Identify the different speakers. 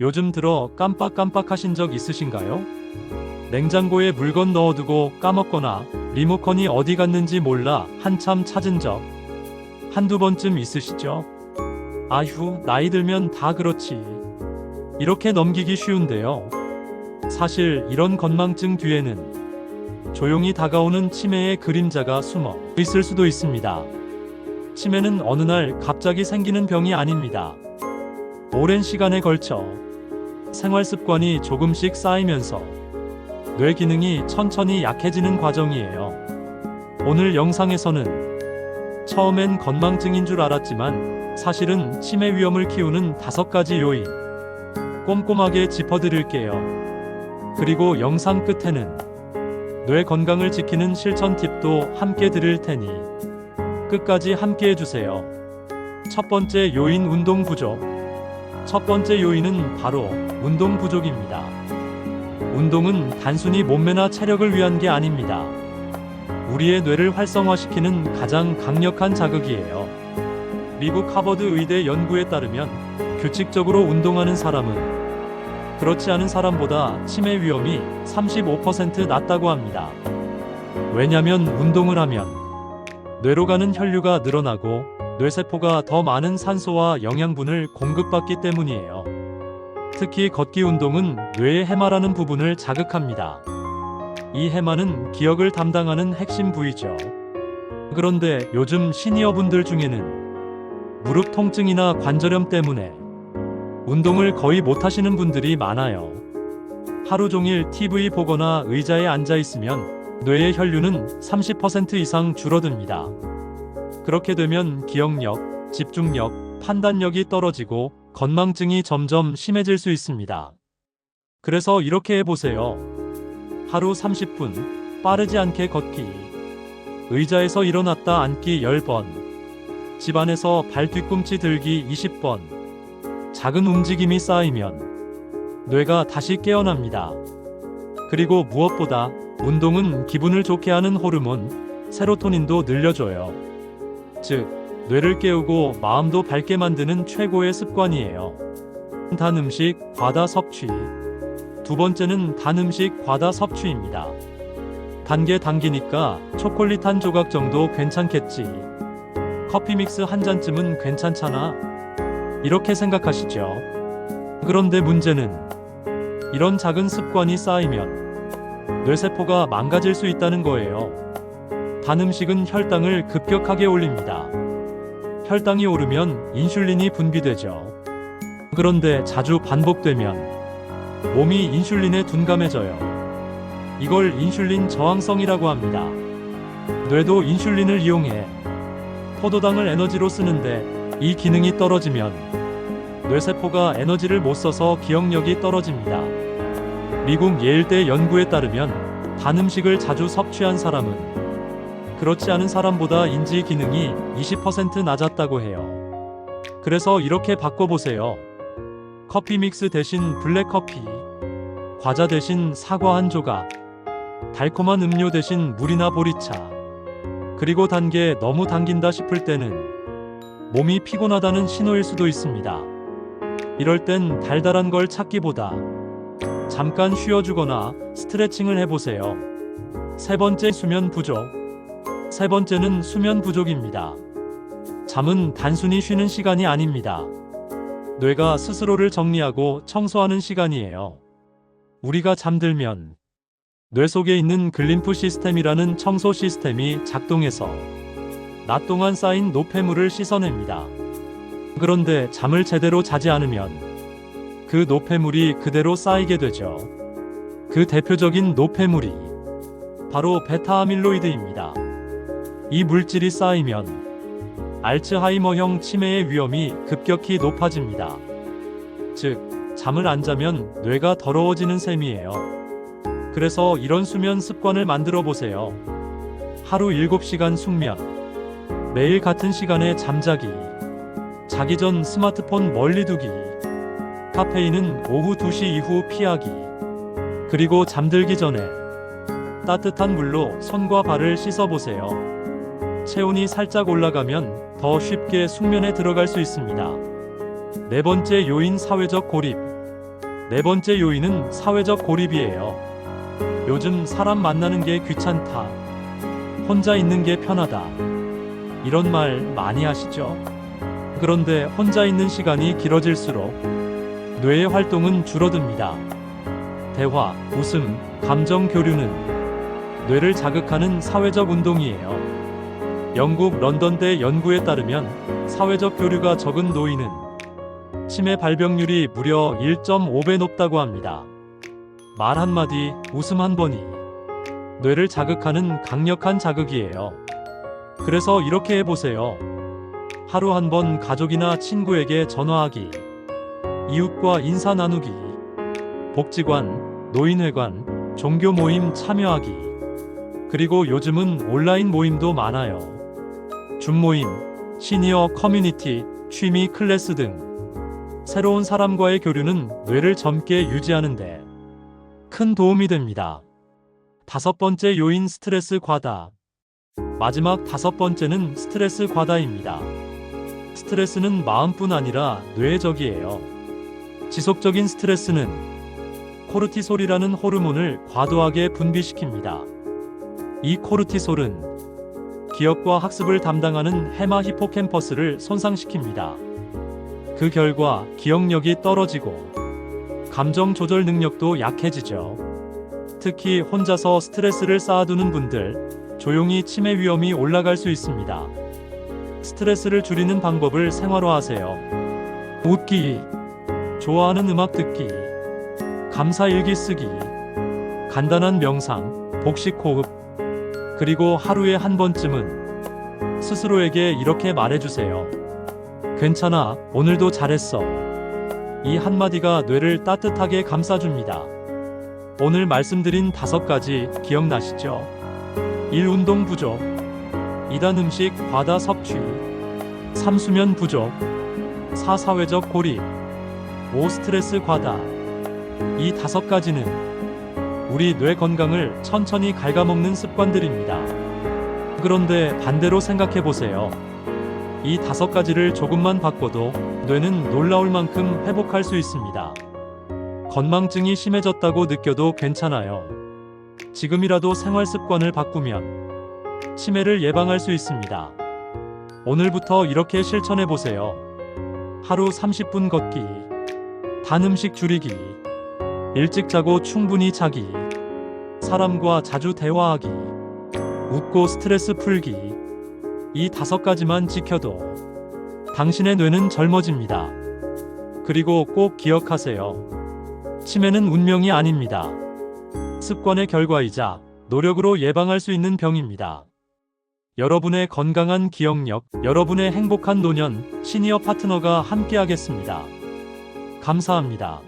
Speaker 1: 요즘 들어 깜빡깜빡 하신 적 있으신가요? 냉장고에 물건 넣어두고 까먹거나 리모컨이 어디 갔는지 몰라 한참 찾은 적 한두 번쯤 있으시죠? 아휴, 나이 들면 다 그렇지. 이렇게 넘기기 쉬운데요. 사실 이런 건망증 뒤에는 조용히 다가오는 치매의 그림자가 숨어 있을 수도 있습니다. 치매는 어느 날 갑자기 생기는 병이 아닙니다. 오랜 시간에 걸쳐 생활 습관이 조금씩 쌓이면서 뇌 기능이 천천히 약해지는 과정이에요. 오늘 영상에서는 처음엔 건망증인 줄 알았지만 사실은 치매 위험을 키우는 다섯 가지 요인 꼼꼼하게 짚어드릴게요. 그리고 영상 끝에는 뇌 건강을 지키는 실천 팁도 함께 드릴 테니 끝까지 함께 해주세요. 첫 번째 요인 운동 부족. 첫 번째 요인은 바로 운동 부족입니다. 운동은 단순히 몸매나 체력을 위한 게 아닙니다. 우리의 뇌를 활성화시키는 가장 강력한 자극이에요. 미국 하버드 의대 연구에 따르면 규칙적으로 운동하는 사람은 그렇지 않은 사람보다 치매 위험이 35% 낮다고 합니다. 왜냐면 운동을 하면 뇌로 가는 혈류가 늘어나고 뇌세포가 더 많은 산소와 영양분을 공급받기 때문이에요. 특히 걷기 운동은 뇌의 해마라는 부분을 자극합니다. 이 해마는 기억을 담당하는 핵심 부위죠. 그런데 요즘 시니어분들 중에는 무릎 통증이나 관절염 때문에 운동을 거의 못 하시는 분들이 많아요. 하루 종일 TV 보거나 의자에 앉아 있으면 뇌의 혈류는 30% 이상 줄어듭니다. 그렇게 되면 기억력, 집중력, 판단력이 떨어지고 건망증이 점점 심해질 수 있습니다. 그래서 이렇게 해보세요. 하루 30분, 빠르지 않게 걷기. 의자에서 일어났다 앉기 10번. 집안에서 발 뒤꿈치 들기 20번. 작은 움직임이 쌓이면 뇌가 다시 깨어납니다. 그리고 무엇보다 운동은 기분을 좋게 하는 호르몬, 세로토닌도 늘려줘요. 즉, 뇌를 깨우고 마음도 밝게 만드는 최고의 습관이에요. 단 음식, 과다 섭취. 두 번째는 단 음식, 과다 섭취입니다. 단게 당기니까 초콜릿 한 조각 정도 괜찮겠지. 커피 믹스 한 잔쯤은 괜찮잖아. 이렇게 생각하시죠. 그런데 문제는 이런 작은 습관이 쌓이면 뇌세포가 망가질 수 있다는 거예요. 단 음식은 혈당을 급격하게 올립니다. 혈당이 오르면 인슐린이 분비되죠. 그런데 자주 반복되면 몸이 인슐린에 둔감해져요. 이걸 인슐린 저항성이라고 합니다. 뇌도 인슐린을 이용해 포도당을 에너지로 쓰는데 이 기능이 떨어지면 뇌세포가 에너지를 못 써서 기억력이 떨어집니다. 미국 예일대 연구에 따르면 단 음식을 자주 섭취한 사람은 그렇지 않은 사람보다 인지 기능이 20% 낮았다고 해요. 그래서 이렇게 바꿔보세요. 커피 믹스 대신 블랙 커피, 과자 대신 사과 한 조각, 달콤한 음료 대신 물이나 보리차, 그리고 단 게 너무 당긴다 싶을 때는 몸이 피곤하다는 신호일 수도 있습니다. 이럴 땐 달달한 걸 찾기보다 잠깐 쉬어주거나 스트레칭을 해보세요. 세 번째 수면 부족. 세 번째는 수면 부족입니다. 잠은 단순히 쉬는 시간이 아닙니다. 뇌가 스스로를 정리하고 청소하는 시간이에요. 우리가 잠들면 뇌 속에 있는 글림프 시스템이라는 청소 시스템이 작동해서 낮 동안 쌓인 노폐물을 씻어냅니다. 그런데 잠을 제대로 자지 않으면 그 노폐물이 그대로 쌓이게 되죠. 그 대표적인 노폐물이 바로 베타 아밀로이드입니다. 이 물질이 쌓이면 알츠하이머형 치매의 위험이 급격히 높아집니다. 즉, 잠을 안 자면 뇌가 더러워지는 셈이에요. 그래서 이런 수면 습관을 만들어 보세요. 하루 7시간 숙면. 매일 같은 시간에 잠자기. 자기 전 스마트폰 멀리 두기. 카페인은 오후 2시 이후 피하기. 그리고 잠들기 전에 따뜻한 물로 손과 발을 씻어 보세요. 체온이 살짝 올라가면 더 쉽게 숙면에 들어갈 수 있습니다. 네 번째 요인 사회적 고립. 네 번째 요인은 사회적 고립이에요. 요즘 사람 만나는 게 귀찮다. 혼자 있는 게 편하다. 이런 말 많이 하시죠? 그런데 혼자 있는 시간이 길어질수록 뇌의 활동은 줄어듭니다. 대화, 웃음, 감정 교류는 뇌를 자극하는 사회적 운동이에요. 영국 런던대 연구에 따르면 사회적 교류가 적은 노인은 치매 발병률이 무려 1.5배 높다고 합니다. 말 한마디, 웃음 한 번이 뇌를 자극하는 강력한 자극이에요. 그래서 이렇게 해보세요. 하루 한 번 가족이나 친구에게 전화하기, 이웃과 인사 나누기, 복지관, 노인회관, 종교 모임 참여하기, 그리고 요즘은 온라인 모임도 많아요. 줌 모임, 시니어 커뮤니티, 취미 클래스 등 새로운 사람과의 교류는 뇌를 젊게 유지하는데 큰 도움이 됩니다. 다섯 번째 요인 스트레스 과다. 마지막 다섯 번째는 스트레스 과다입니다. 스트레스는 마음뿐 아니라 뇌적이에요. 지속적인 스트레스는 코르티솔이라는 호르몬을 과도하게 분비시킵니다. 이 코르티솔은 기억과 학습을 담당하는 헤마 히포캠퍼스를 손상시킵니다. 그 결과 기억력이 떨어지고 감정 조절 능력도 약해지죠. 특히 혼자서 스트레스를 쌓아두는 분들, 조용히 치매 위험이 올라갈 수 있습니다. 스트레스를 줄이는 방법을 생활화하세요. 웃기, 좋아하는 음악 듣기, 감사 일기 쓰기, 간단한 명상, 복식 호흡, 그리고 하루에 한 번쯤은 스스로에게 이렇게 말해주세요. 괜찮아, 오늘도 잘했어. 이 한마디가 뇌를 따뜻하게 감싸줍니다. 오늘 말씀드린 다섯 가지 기억나시죠? 1. 운동 부족 2단 음식 과다 섭취 3. 수면 부족 4. 사회적 고립 5. 스트레스 과다 이 다섯 가지는 우리 뇌 건강을 천천히 갉아먹는 습관들입니다. 그런데 반대로 생각해 보세요. 이 다섯 가지를 조금만 바꿔도 뇌는 놀라울 만큼 회복할 수 있습니다. 건망증이 심해졌다고 느껴도 괜찮아요. 지금이라도 생활 습관을 바꾸면 치매를 예방할 수 있습니다. 오늘부터 이렇게 실천해 보세요. 하루 30분 걷기, 단 음식 줄이기, 일찍 자고 충분히 자기, 사람과 자주 대화하기, 웃고 스트레스 풀기. 이 다섯 가지만 지켜도 당신의 뇌는 젊어집니다. 그리고 꼭 기억하세요. 치매는 운명이 아닙니다. 습관의 결과이자 노력으로 예방할 수 있는 병입니다. 여러분의 건강한 기억력, 여러분의 행복한 노년, 시니어 파트너가 함께하겠습니다. 감사합니다.